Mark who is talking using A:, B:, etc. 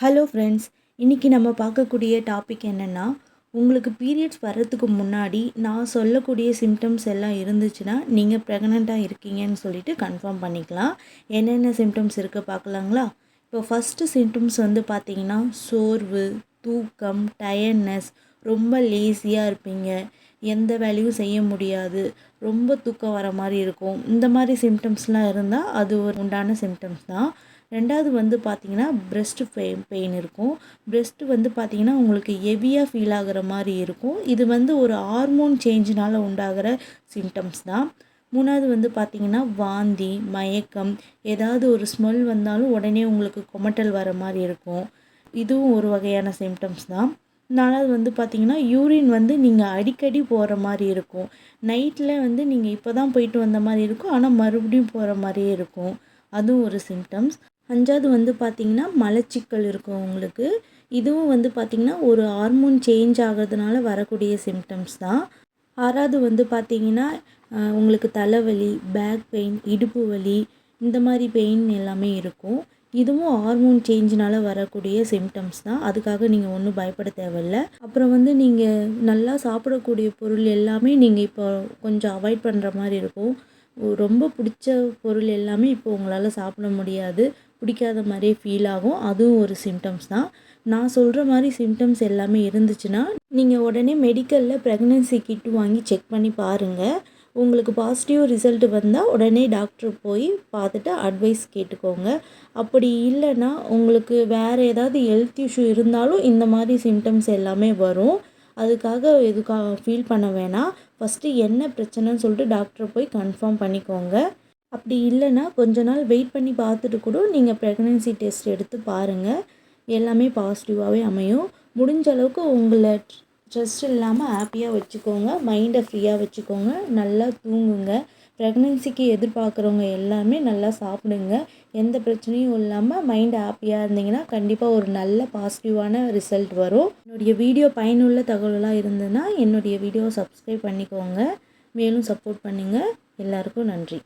A: Hello friends இன்றைக்கி நம்ம பார்க்கக்கூடிய டாபிக் என்னென்னா உங்களுக்கு பீரியட்ஸ் வர்றதுக்கு முன்னாடி நான் சொல்லக்கூடிய சிம்டம்ஸ் எல்லாம் இருந்துச்சுன்னா நீங்கள் ப்ரெக்னெண்ட்டாக இருக்கீங்கன்னு சொல்லிட்டு கன்ஃபார்ம் பண்ணிக்கலாம். என்னென்ன சிம்டம்ஸ் இருக்குது பார்க்கலாங்களா? இப்போ ஃபஸ்ட்டு சிம்டம்ஸ் வந்து பார்த்தீங்கன்னா சோர்வு தூக்கம் டயர்ட்னஸ் ரொம்ப லேசியாக இருப்பீங்க. எந்த வேலையும் செய்ய முடியாது. ரொம்ப தூக்கம் வர மாதிரி இருக்கும். இந்த மாதிரி சிம்டம்ஸ்லாம் இருந்தால் அது ஒரு உண்டான சிம்டம்ஸ் தான். ரெண்டாவது வந்து பார்த்திங்கன்னா பிரெஸ்ட் பெயின் பெயின் இருக்கும். பிரெஸ்ட் வந்து பார்த்திங்கன்னா உங்களுக்கு ஹெவியாக ஃபீல் ஆகிற மாதிரி இருக்கும். இது வந்து ஒரு ஹார்மோன் சேஞ்சினால் உண்டாகிற சிம்டம்ஸ் தான். மூணாவது வந்து பார்த்திங்கன்னா வாந்தி மயக்கம் ஏதாவது ஒரு ஸ்மெல் வந்தாலும் உடனே உங்களுக்கு கொமட்டல் வர மாதிரி இருக்கும். இதுவும் ஒரு வகையான சிம்டம்ஸ் தான். நாலாவது வந்து பார்த்திங்கன்னா யூரின் வந்து நீங்கள் அடிக்கடி போகிற மாதிரி இருக்கும். நைட்டில் வந்து நீங்கள் இப்போ தான் போயிட்டு வந்த மாதிரி இருக்கும். ஆனால் மறுபடியும் போகிற மாதிரியே இருக்கும். அதுவும் ஒரு சிம்டம்ஸ் அஞ்சாவது வந்து பார்த்திங்கன்னா மலச்சிக்கல் இருக்கும் உங்களுக்கு. இதுவும் வந்து பார்த்திங்கன்னா ஒரு ஹார்மோன் சேஞ்ச் ஆகிறதுனால வரக்கூடிய சிம்டம்ஸ் தான். ஆறாவது வந்து பார்த்திங்கன்னா உங்களுக்கு தலைவலி பேக் பெயின் இடுப்பு வலி இந்த மாதிரி பெயின் எல்லாமே இருக்கும். இதுவும் ஹார்மோன் சேஞ்சினால் வரக்கூடிய சிம்டம்ஸ் தான். அதுக்காக நீங்கள் ஒன்றும் பயப்பட தேவையில்ல. அப்புறம் வந்து நீங்கள் நல்லா சாப்பிடக்கூடிய பொருள் எல்லாமே நீங்கள் இப்போ கொஞ்சம் அவாய்ட் பண்ணுற மாதிரி இருக்கும். ரொம்ப பிடிச்ச பொருள் எல்லாமே இப்போ உங்களால் சாப்பிட முடியாது. பிடிக்காத மாதிரியே ஃபீல் ஆகும். அதுவும் ஒரு சிம்டம்ஸ் தான். நான் சொல்கிற மாதிரி சிம்டம்ஸ் எல்லாமே இருந்துச்சுன்னா நீங்கள் உடனே மெடிக்கலில் ப்ரெக்னென்சி கிட் வாங்கி செக் பண்ணி பாருங்கள் உங்களுக்கு பாசிட்டிவ் ரிசல்ட் வந்தால் உடனே டாக்டர் போய் பார்த்துட்டு அட்வைஸ் கேட்டுக்கோங்க. அப்படி இல்லைன்னா உங்களுக்கு வேறு ஏதாவது ஹெல்த் இஷ்யூ இருந்தாலும் இந்த மாதிரி சிம்டம்ஸ் எல்லாமே வரும். அதுக்காக எதுக்காக ஃபீல் பண்ண வேணாம். ஃபஸ்ட்டு என்ன பிரச்சனைன்னு சொல்லிட்டு டாக்டரை போய் கன்ஃபார்ம் பண்ணிக்கோங்க. அப்படி இல்லைன்னா கொஞ்ச நாள் வெயிட் பண்ணி பார்த்துட்டு கூட நீங்கள் ப்ரெக்னென்சி டெஸ்ட் எடுத்து பாருங்கள் எல்லாமே பாசிட்டிவாகவே அமையும். முடிஞ்ச அளவுக்கு உங்களை ஸ்ட்ரெஸ் இல்லாமல் ஹாப்பியாக வச்சுக்கோங்க. மைண்டை ஃப்ரீயாக வச்சுக்கோங்க. நல்லா தூங்குங்க. ப்ரெக்னென்சிக்கு எதிர்பார்க்குறவங்க எல்லாமே நல்லா சாப்பிடுங்க. எந்த பிரச்சனையும் இல்லாமல் மைண்ட் ஹாப்பியாக இருந்தீங்கன்னா கண்டிப்பாக ஒரு நல்ல பாசிட்டிவான ரிசல்ட் வரும். என்னுடைய வீடியோ பயனுள்ள தகவலாக இருந்ததுன்னா என்னுடைய வீடியோவை சப்ஸ்கிரைப் பண்ணிக்கோங்க. மேலும் சப்போர்ட் பண்ணுங்கள் எல்லாருக்கும் நன்றி.